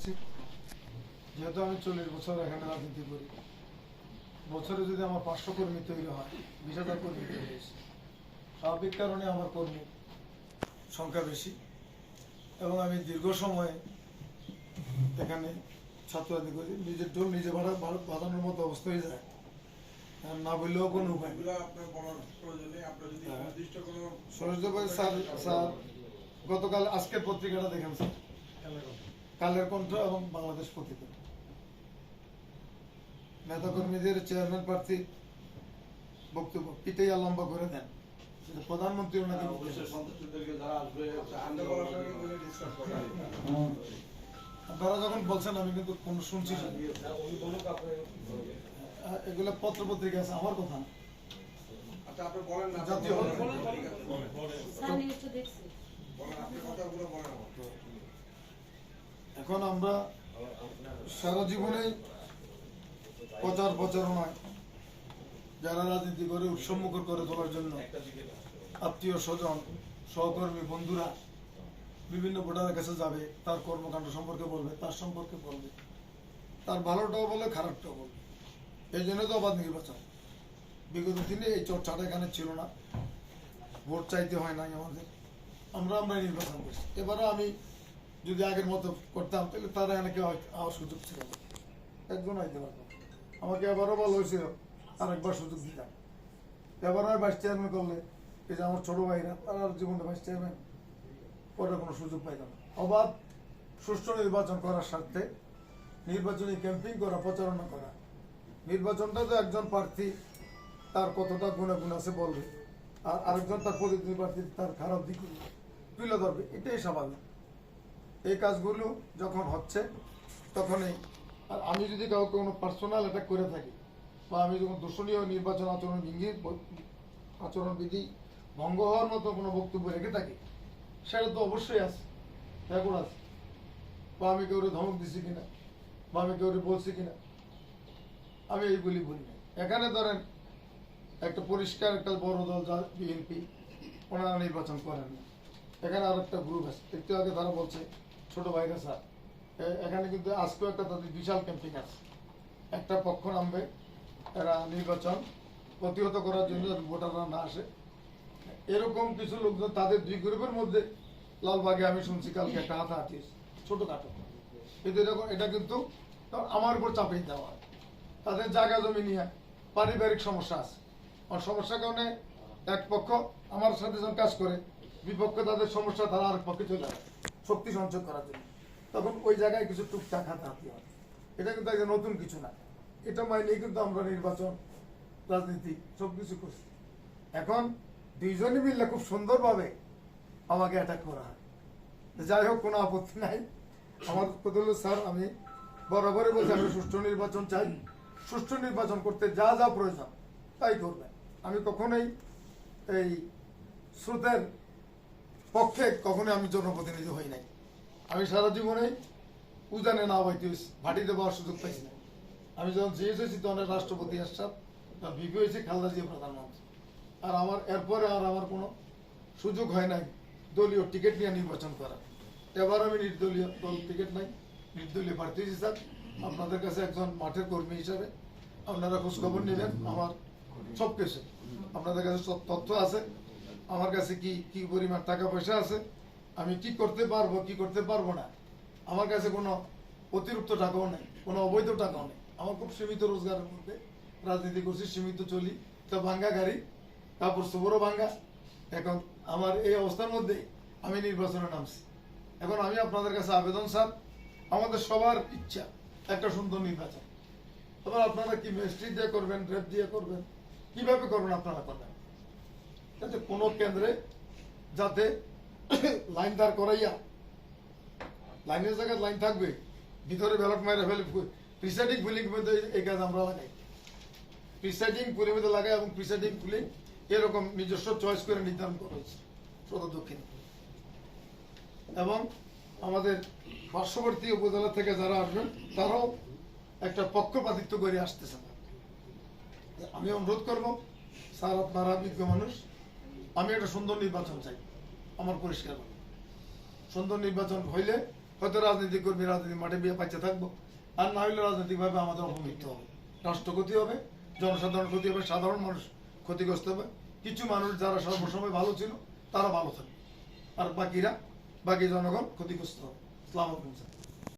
করছি। যেহেতু আমি চল্লিশ বছর এখানে রাজনীতি করি, বছরে যদি আমার পাঁচশো কর্মী তৈরি হয়, বিশ হাজার কর্মী তৈরি হয়েছে। স্বাভাবিক কারণে আমার কর্মী সংখ্যা বেশি এবং আমি দীর্ঘ সময় এখানে ছাত্রাদি করি। নিজের ঢোল নিজে বাড়া বাঁধানোর মতো অবস্থা হয়ে যায়। না বললেও কোনো উপায় হ্যাঁ। স্যার স্যার, গতকাল আজকের পত্রিকাটা দেখেন স্যার। কালের কণ্ঠ এবং বাংলাদেশ পত্রিকা নেতাকর্মীদের চেয়ারম্যান প্রার্থী বক্তব্য পিটাই লম্বা করে দেন। সেটা প্রধানমন্ত্রী ওনাকে কোনো ডিসকাস করা আপনারা যখন বলছেন আমি কিন্তু কোনো শুনছি এগুলো পত্র পত্রিকা আছে আমার কথা। আচ্ছা আপনি বলেন না জাতীয় এখন আমরা সারা জীবনেই প্রচার প্রচারণায় যারা রাজনীতি করে উৎসবমুখর করে তোলার জন্য আত্মীয় স্বজন, সহকর্মী, বন্ধুরা বিভিন্ন ভোটারের কাছে যাবে, তার কর্মকাণ্ড সম্পর্কে বলবে, তার সম্পর্কে বলবে, তার ভালোটাও বলে খারাপটাও বলবে। এই জন্য তো আবার নির্বাচন। বিগত দিনে এই চর্চাটা এখানে ছিল না। ভোট চাইতে হয় নাই আমাদের। আমরা আমরা নির্বাচন করছি। এবারে আমি যদি আগের মতো করতাম, তাহলে তারা কেউ আওয়ার সুযোগ ছিল একজন আইতে পারতাম আমাকে এবারও বলা হয়েছিল, আরেকবার সুযোগ দিতাম। এবার আর ভাইস চেয়ারম্যান করলে, এই যে আমার ছোট ভাইরা, তারা জীবনে ভাইস চেয়ারম্যান ওটা কোনো সুযোগ পাইতাম না। অবাধ, সুষ্ঠু নির্বাচন করার স্বার্থে নির্বাচনী ক্যাম্পিং করা, প্রচারণা করা। নির্বাচনটা তো একজন প্রার্থী, তার কতটা গুণাগুণ আছে বলবে। আর আরেকজন তার প্রতিদ্বন্দ্বী প্রার্থী তার খারাপ দিক তুলে ধরবে, এটাই স্বাভাবিক। এই কাজগুলো যখন হচ্ছে, তখনই। আর আমি যদি কাউকে কোনো পার্সোনাল অ্যাটাক করে থাকি, বা আমি যখন দূষণীয় নির্বাচন আচরণ ইঙ্গিত আচরণবিধি ভঙ্গ হওয়ার মতো কোনো বক্তব্য রেখে থাকি, সেটা তো অবশ্যই আছে রেকর্ড আছে। বা আমি কেউ ধমক দিছি কিনা, বা আমি কেউ বলছি কিনা, আমি এইগুলি বলি না। এখানে ধরেন, একটা পরিষ্কার, একটা বড় দল যা বিএনপি, ওনারা নির্বাচন করেন না। এখানে আর একটা গ্রুপ আছে। একটু আগে তারা বলছে ছোট ভাইরা স্যার এখানে কিন্তু আজকেও একটা তাদের বিশাল ক্যাম্পিং আছে। একটা পক্ষ নামবে এরা নির্বাচন প্রতিহত করার জন্য যাতে ভোটাররা না আসে। এরকম কিছু লোকজন তাদের দুই গ্রুপের মধ্যে লালবাগে আমি শুনছি কালকে একটা হাতাহাতি হয়েছে, ছোটখাটো। কিন্তু এরকম এটা কিন্তু আমার উপর চাপিয়ে দেওয়া হয়। তাদের জায়গা জমি নিয়ে পারিবারিক সমস্যা আছে। আর সমস্যার কারণে এক পক্ষ আমার সাথে যখন কাজ করে বিপক্ষে তাদের সমস্যা তারা আরেক পক্ষে চলে আসে। শক্তি সঞ্চয় করার জন্য। তখন ওই জায়গায় কিছু টুকটাক হাতাহাতি হয়। এটা কিন্তু একটা নতুন কিছু না। এটা মাইনেই কিন্তু আমরা নির্বাচন, রাজনীতি সব কিছু করছি। এখন দুইজনই মিললে খুব সুন্দরভাবে আমাকে অ্যাটাক করা হয়। যাই হোক, কোনো আপত্তি নাই। আমার কথা হলো স্যার, আমি বরাবরই বলছি, আমি সুষ্ঠু নির্বাচন চাই। সুষ্ঠু নির্বাচন করতে যা যা প্রয়োজন, তাই করবেন। আমি কখনোই এই স্রোতের পক্ষে কখনোই আমি জনপ্রতিনিধি হই নাই। আমি সারা জীবনে উজানে না হইতে হয়েছি ভাটিতে সুযোগ পাইছি না। আমি যখন জিএস হয়েছি, তখন রাষ্ট্রপতি আসাদ বা বিপি হয়েছি, খালদা জিয়া প্রধানমন্ত্রী। আর আমার, এরপরে আর আমার কোনো সুযোগ হয় নাই দলীয় টিকিট নিয়ে নির্বাচন করা। এবার আমি নির্দলীয় দল টিকিট নাই, নির্দলীয় প্রার্থী হয়েছি, স্যার। আপনাদের কাছে একজন মাঠের কর্মী হিসাবে আপনারা খোঁজখবর নেবেন, আমার সব কিছু আপনাদের কাছে সব তথ্য আছে আমার কাছে কি কি পরিমাণ টাকা পয়সা আছে, আমি কি করতে পারব, কি করতে পারব না, আমার কাছে কোনো অতিরিক্ত টাকাও নেই, কোনো অবৈধ টাকাও নেই। আমার খুব সীমিত রোজগারের মধ্যে রাজনীতি করছি, সীমিত চলি। তো ভাঙ্গা গাড়ি, কাপড় চোপড়ও ভাঙ্গা। এখন আমার এই অবস্থার মধ্যে আমি নির্বাচনে নামছি। এখন আমি আপনাদের কাছে আবেদন, স্যার, আমাদের সবার ইচ্ছা একটা সুন্দর নির্বাচন। এবার আপনারা কি মেস্ট্রি দিয়ে করবেন, রেপ দিয়ে করবেন? কীভাবে করবেন আপনারা করবেন? যাতে কোনো কেন্দ্রে যাতে লাইন দাঁড় করাইয়া, লাইনের জায়গায় লাইন থাকবে, ভিতরে ব্যালট মারে ফেলে প্রিসাইডিং পুলিং মধ্যে এই কাজ আমরা লাগাই। প্রিসাইডিং পুলিং মধ্যে লাগাই এবং প্রিসাইডিং পুলিং এরকম নিজস্ব চয়েস করে নির্ধারণ করা হয়েছে সদর দক্ষিণে এবং আমাদের পার্শ্ববর্তী উপজেলা থেকে যারা আসবেন, তারাও একটা পক্ষপাতিত্ব করে আসতেছেন। আমি অনুরোধ করব, স্যার আপনারা বিজ্ঞ মানুষ আমি একটা সুন্দর নির্বাচন চাই আমার পরিষ্কার। সুন্দর নির্বাচন হইলে হয়তো রাজনৈতিক কর্মী রাজনীতি মাঠে বিয়ে পাইতে থাকব, আর না হলে রাজনৈতিকভাবে আমাদের অপমৃত্যু হবে। রাষ্ট্র ক্ষতি হবে, জনসাধারণ ক্ষতি হবে, সাধারণ মানুষ ক্ষতিগ্রস্ত হবে। কিছু মানুষ যারা সর্বসময় ভালো ছিল, তারা ভালো থাকবে। আর বাকিরা, বাকি জনগণ ক্ষতিগ্রস্ত হবে। সালাম আলাইকুম, স্যার।